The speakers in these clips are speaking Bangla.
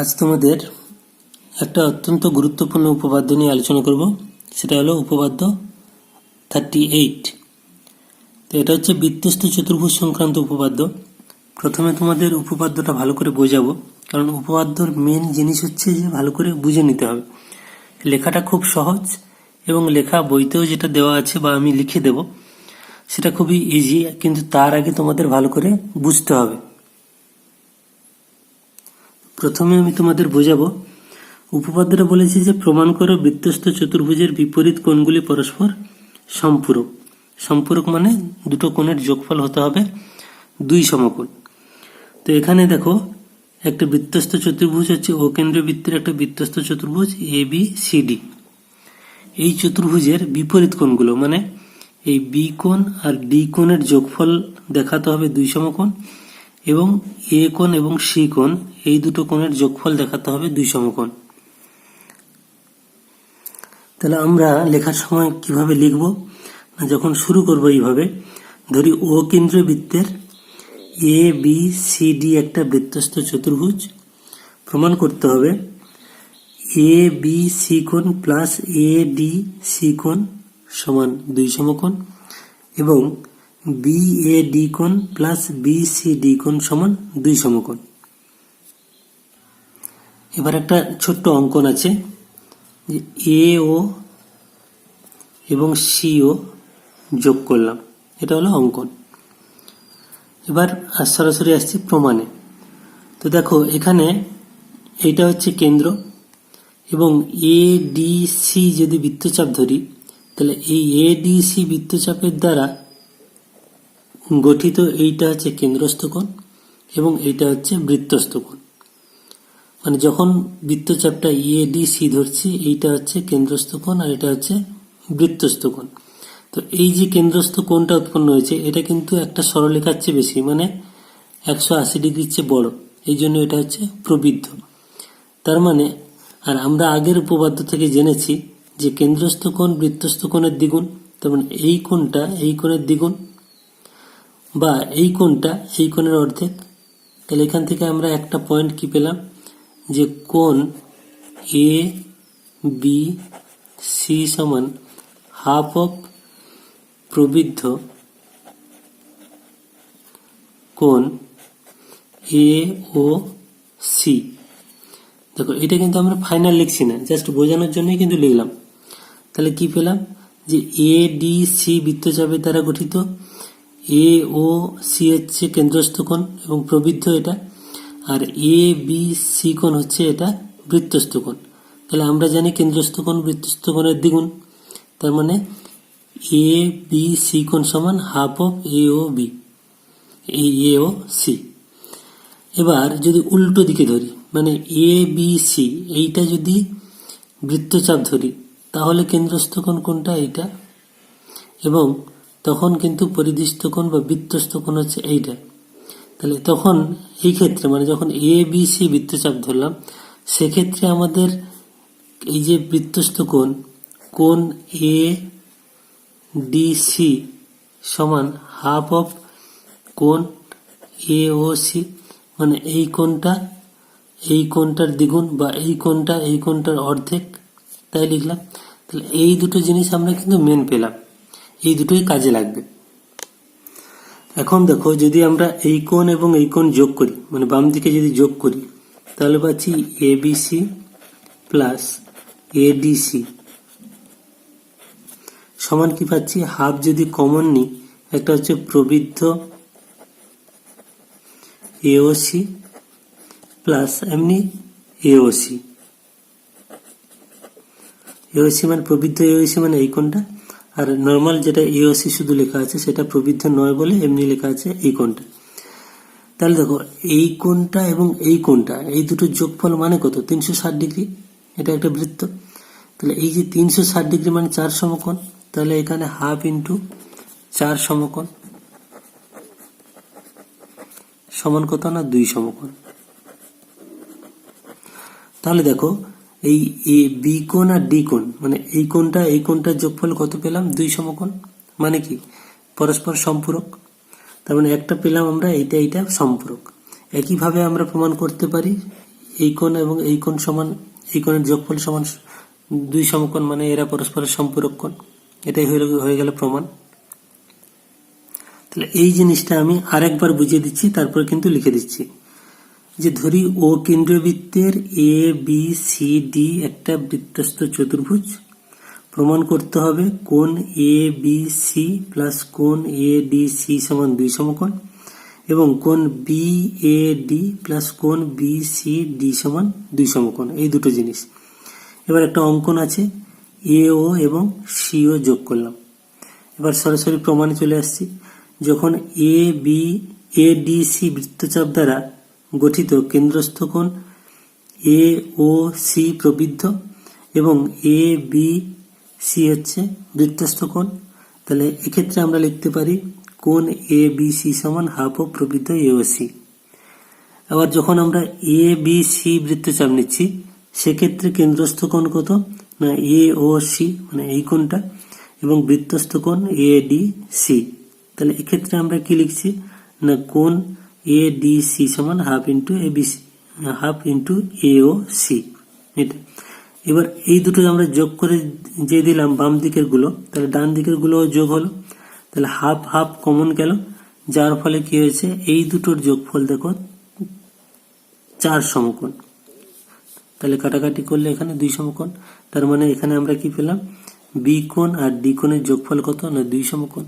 আজ তোমাদের একটা অত্যন্ত গুরুত্বপূর্ণ উপপাদ্য নিয়ে আলোচনা করব। সেটা হলো উপপাদ্য থার্টি এইট তো এটা হচ্ছে বৃত্তস্থ চতুর্ভুজ সংক্রান্ত উপপাদ্য। প্রথমে তোমাদের উপপাদ্যটা ভালো করে বোঝাবো, কারণ উপপাদ্যর মেন জিনিস হচ্ছে যে ভালো করে বুঝে নিতে হবে। লেখাটা খুব সহজ এবং লেখা বইতেও যেটা দেওয়া আছে বা আমি লিখে দেব, সেটা খুবই ইজি কিন্তু তার আগে তোমাদের ভালো করে বুঝতে হবে। প্রথমে আমি তোমাদের বোঝাবো। উপপাদ্যটা বলেছি যে, প্রমাণ করো বৃত্তস্থ চতুর্ভুজের বিপরীত কোণগুলি পরস্পর সম্পূরক। সম্পূরক মানে দুটো কোণের যোগফল হতে হবে দুই সমকোণ। তো এখানে দেখো, একটা বৃত্তস্থ চতুর্ভুজ হচ্ছে ও কেন্দ্রীয় বৃত্তের একটা বৃত্তস্থ চতুর্ভুজ এ বি সি ডি এই চতুর্ভুজের বিপরীত কোণগুলো মানে এই বি কোণ আর ডি কোণের যোগফল দেখাতে হবে দুই সমকোণ। এবং এ কোণ এবং সি কোণ, এই দুটো কোণের যোগফল দেখাতে হবে দুই সমকোণ। তাহলে আমরা লেখার সময় কীভাবে লিখব? না, যখন শুরু করব এইভাবে, ধরি ও কেন্দ্রীয় বৃত্তের এ, বি, সি, ডি একটা বৃত্তস্থ চতুর্ভুজ। প্রমাণ করতে হবে, এ, বি, সি কোণ প্লাস এ, ডি, সি কোণ সমান দুই সমকোণ এবং বি এ ডি কোণ প্লাস বি সি ডি কোণ সমান দুই সমকোণ। এবার একটা ছোট্ট অঙ্কন আছে যে এ ও এবং সি ও যোগ করলাম। এটা হলো অঙ্কন। এবার সরাসরি আসছি প্রমাণে। তো দেখো, এখানে এইটা হচ্ছে কেন্দ্র এবং এ ডি সি যদি বৃত্তচাপ ধরি, তাহলে এই এ ডি সি বৃত্তচাপের দ্বারা গঠিত এইটা হচ্ছে কেন্দ্রস্থ কোণ এবং এইটা হচ্ছে বৃত্তস্থ কোণ মানে যখন বৃত্তচাপটা এ ডি সি ধরছি, এইটা হচ্ছে কেন্দ্রস্থ কোণ আর এটা হচ্ছে বৃত্তস্থ কোণ তো এই যে কেন্দ্রস্থ কোণটা উৎপন্ন হয়েছে, এটা কিন্তু একটা সরলরেখার চেয়ে বেশি মানে একশো আশি ডিগ্রির চেয়ে বড়। এই জন্য এটা হচ্ছে প্রবৃদ্ধ। তার মানে আর আমরা আগের উপপাদ্য থেকে জেনেছি যে কেন্দ্রস্থ কোণ বৃত্তস্থ কোণের দ্বিগুণ, তার মানে এই কোণটা এই কোণের দ্বিগুণ বা এই কোণটা, এই কোণের অর্ধেক, তাহলে এখান থেকে আমরা একটা পয়েন্ট কি পেলাম? যে কোণ এ বি সি সমান হাফ অফ প্রবৃদ্ধ কোণ এ ও সি দেখো, এটা কিন্তু আমরা ফাইনাল লিখছি না জাস্ট বোঝানোর জন্যই কিন্তু লিখলাম। তাহলে কি পেলাম? যে এ ডি সি বৃত্তচাপের দ্বারা গঠিত এ ও সি হচ্ছে কেন্দ্রস্থ কোণ এবং প্রবৃদ্ধ এটা। আর এ বি সি কোণ হচ্ছে এটা বৃত্তস্থ কোণ। তাহলে আমরা জানি কেন্দ্রস্থ কোণ, বৃত্তস্থ কোণের দ্বিগুণ। তার মানে এ বি সি কোণ সমান half of A O B A O C এবার যদি উল্টো দিকে ধরি মানে এ বি সি এইটা যদি বৃত্তচাপ ধরি, তাহলে কেন্দ্রস্থ কোণ কোনটা? এইটা। এবং তখন কিন্তু পরিদৃষ্ট কোণ বা বৃত্তস্থ কোণ হচ্ছে এইটা। তাহলে তখন এই ক্ষেত্রে মানে যখন এ বি সি বৃত্তচাপ ধরলাম, সেক্ষেত্রে আমাদের এই যে বৃত্তস্থ কোণ কোণ এ ডি সি সমান হাফ অফ কোণ এ ও সি মানে এই কোণটা, এই কোণটার দ্বিগুণ বা এই কোণটা, এই কোণটার অর্ধেক, তাই লিখলাম। তাহলে এই দুটো জিনিস আমরা কিন্তু মেন পেলাম। এই দুটোই কাজে লাগবে। এখন দেখো, যদি আমরা এই কোণ এবং এই কোণ যোগ করি মানে বাম দিকে যদি যোগ করি, তাহলে পাচ্ছি A B C plus ADC সমান কি পাচ্ছি? হাফ যদি কমন নিই একটা হচ্ছে প্রবৃদ্ধ এওসি প্লাস এমনি এওসি এওসি মানে প্রবৃদ্ধ এওসি মানে এই কোনটা আর নর্মাল যেটা এওসি শুধু লেখা আছে, সেটা প্রবৃদ্ধ নয় বলে এমনি লেখা আছে এই কোনটা তাহলে দেখো, এই কোনটা এবং এই কোনটা এই দুটো যোগফল মানে কত? তিনশো ষাট ডিগ্রি। এটা একটা বৃত্ত। তাহলে এই যে তিনশো ষাট ডিগ্রি মানে চার সমকোণ, তাহলে এখানে হাফ ইন্টু চার সমকোণ সমান কত না? দুই সমকোণ। তাহলে দেখো এই এ বি কোণ আর ডি কোণ মানে এই কোণটা, এই কোণটার যোগফল কত পেলাম? দুই সমকোণ। মানে কি? পরস্পর সম্পূরক। তার মানে একটা পেলাম আমরা, এইটা এইটা সম্পূরক। একইভাবে আমরা প্রমাণ করতে পারি, এই কোণ এবং এই কোণ সমান, এই কোণের যোগফল সমান দুই সমকোণ মানে এরা পরস্পরের সম্পূরক কোণ। এটাই হয়ে গেল- হয়ে গেল প্রমাণ। তাহলে এই জিনিসটা আমি আরেকবার বুঝিয়ে দিচ্ছি, তারপর কিন্তু লিখে দিচ্ছি। যে ধরি ও কেন্দ্রীয় বৃত্তের এ বি সি ডি একটা বৃত্তস্থ চতুর্ভুজ, প্রমাণ করতে হবে কোন এ বি সি প্লাস কোন এ ডি সি সমান দুই সমকোণ এবং কোন বি এ ডি প্লাস কোন বি সি ডি সমান দুই সমকোণ, এই দুটো জিনিস। এবার একটা অঙ্কন আছে এ ও এবং সি ও যোগ করলাম। এবার সরাসরি প্রমাণে চলে আসছি। যখন A B A D C বৃত্তচাপ দ্বারা গঠিত কেন্দ্রস্থ কোণ এ ও সি প্রবৃদ্ধ এবং এ বি সি হচ্ছে বৃত্তস্থ কোণ তাহলে এক্ষেত্রে আমরা লিখতে পারি কোণ এ বি সি সমান হাফ ও প্রবৃদ্ধ এ ও সি। আবার যখন আমরা এ বি সি বৃত্তচাপ নিচ্ছি, সেক্ষেত্রে কেন্দ্রস্থ কোণ কত? না, এ ও সি মানে এই কোণটা, এবং বৃত্তস্থ কোণ এ ডি সি। তাহলে এক্ষেত্রে আমরা কি লিখছি? না, কোণ এ ডি সি সমান half into A B C half into A O C এটা এবার এই দুটো আমরা যোগ করে যে দিলাম বাম দিকেরগুলো, তাহলে ডান দিকেরগুলো যোগ হলো। তাহলে হাফ হাফ কমন গেল। যার ফলে কি হয়েছে? এই দুটোর যোগফল দেখো, চার সমকোণ। তাহলে কাটাকাটি করলে এখানে দুই সমকোণ। তার মানে এখানে আমরা কি পেলাম? বি কোণ আর ডি কোণের যোগফল কত? না, দুই সমকোণ।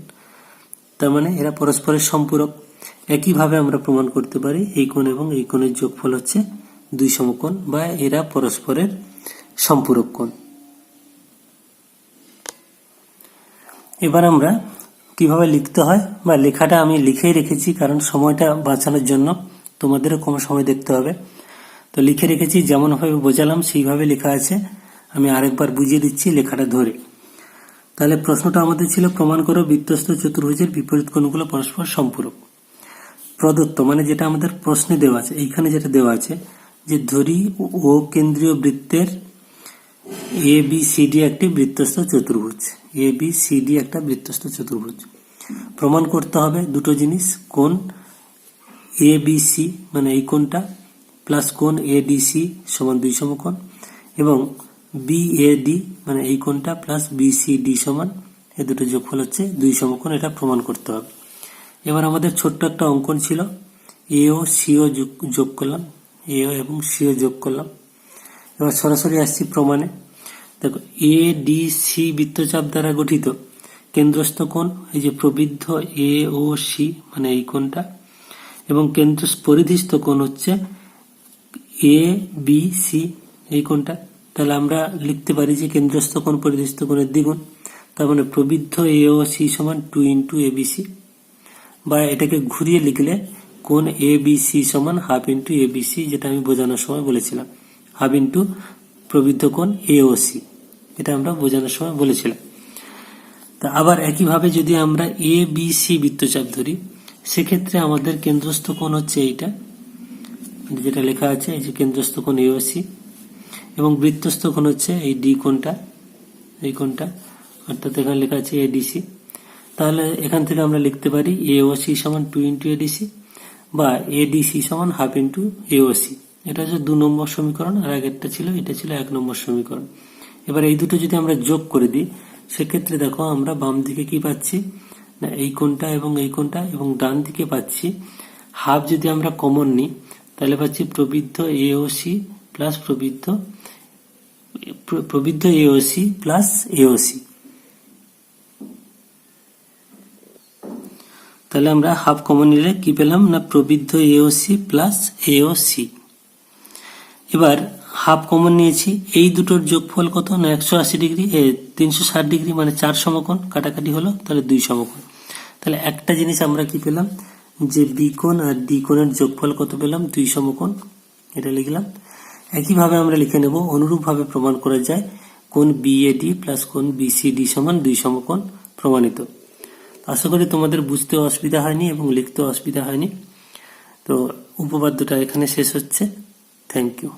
তার মানে এরা পরস্পরের সম্পূরক। একইভাবে আমরা প্রমাণ করতে পারি এই কোণ এবং এই কোণের যোগফল হচ্ছে দুই সমকোণ বা এরা পরস্পরের সম্পূরক কোণ। এবার আমরা কীভাবে লিখতে হয়? বা লেখাটা আমি লিখেই রেখেছি, কারণ সময়টা বাঁচানোর জন্য তোমাদেরও কম সময় দেখতে হবে। তো লিখে রেখেছি, যেমনভাবে বোঝালাম, সেইভাবে লেখা আছে। আমি আরেকবার বুঝিয়ে দিচ্ছি লেখাটা ধরে। তাহলে প্রশ্নটা আমাদের ছিল, প্রমাণ করো বৃত্তস্থ চতুর্ভুজের বিপরীত কোণগুলো পরস্পর সম্পূরক। প্রদত্ত মানে যেটা আমাদের প্রশ্নে দেওয়া আছে, এইখানে যেটা দেওয়া আছে, যে ধরি ও কেন্দ্রীয় বৃত্তের এ বি সি ডি একটি বৃত্তস্থ চতুর্ভুজ। এ বি সি ডি একটা বৃত্তস্থ চতুর্ভুজ। প্রমাণ করতে হবে দুটো জিনিস, কোন এ বি সি মানে এই কোণটা, প্লাস কোণ এ ডি সি সমান দুই সমকোণ, এবং বি এ ডি মানে এই কোণটা, প্লাস বি সি ডি সমান এই দুটো যোগফল হচ্ছে দুই সমকোণ, এটা প্রমাণ করতে হবে। এবার আমাদের ছোট্ট একটা অঙ্কন ছিল। এ ও সিও যোগ করলাম। এ ও এবং সিও যোগ করলাম। এবার সরাসরি আসছি প্রমাণে। দেখো, এ, ডি, সি বৃত্তচাপ দ্বারা গঠিত কেন্দ্রস্থ কোণ, এই যে প্রবৃদ্ধ এ, ও, সি মানে এই কোণটা, এবং কেন্দ্র পরিধিস্থ কোণ হচ্ছে এ, বি, সি, এই কোণটা। তাহলে আমরা লিখতে পারি যে কেন্দ্রস্থ কোণ, পরিধিস্থ কোণের দ্বিগুণ। তার মানে প্রবৃদ্ধ এ ও সি সমান টু ইন্টু এ বি এটাকে ঘুরিয়ে লিখলে কোন এ বি সি সমান half into A B C যেটা আমি বোঝানোর সময় বলেছিলাম। হাফ ইন্টু প্রবৃদ্ধ কোণ এ ও সি এটা আমরা বোঝানোর সময় বলেছিলাম। তা আবার একইভাবে যদি আমরা এ বি সি বৃত্তচাপ ধরি, সেক্ষেত্রে আমাদের কেন্দ্রস্থ কোণ হচ্ছে এইটা। যেটা লেখা আছে, এই যে কেন্দ্রস্থ কোণ এ ও সি এবং বৃত্তস্থ কোণ হচ্ছে এই ডি কোণটা, এই কোণটা, অর্থাৎ এখানে লেখা আছে এডিসি তাহলে এখান থেকে আমরা লিখতে পারি এ ও সি সমান টু ইন্টু এডিসি বা এডিসি সমান হাফ ইন্টু এওসি এটা হচ্ছে দু নম্বর সমীকরণ, আর আগেরটা ছিল, এটা ছিল এক নম্বর সমীকরণ। এবার এই দুটো যদি আমরা যোগ করে দিই, সেক্ষেত্রে দেখো আমরা বাম দিকে কি পাচ্ছি? না, এই কোনটা এবং এই কোনটা এবং ডান দিকে পাচ্ছি। হাফ যদি আমরা কমন নিই, তাহলে পাচ্ছি প্রবৃদ্ধ এওসি প্লাস প্রবৃদ্ধ প্র- প্রবৃদ্ধ এওসি প্লাস এওসি তাহলে আমরা হাফ কমন নিলে কি পেলাম? না প্রবৃদ্ধ এওসি প্লাস এওসি এবার হাফ কমন নিয়েছি, এই দুটোর যোগফল কত? না একশো আশি ডিগ্রি, এ তিনশো ষাট ডিগ্রি মানে চার সমকোণ, কাটাকাটি হলো, তাহলে দুই সমকোণ। তাহলে একটা জিনিস আমরা কি পেলাম? যে বি কোণ আর ডি কোণের যোগফল কত পেলাম? দুই সমকোণ, এটা লিখলাম। একইভাবে আমরা লিখে নেব, অনুরূপভাবে প্রমাণ করা যায় কোন বিএডি প্লাস কোন বিসিডি সমান দুই সমকোণ প্রমাণিত। আশা করি তোমাদের বুঝতে অসুবিধা হয়নি এবং লিখতে অসুবিধা হয়নি। তো উপপাদ্যটা এখানে শেষ হচ্ছে। Thank you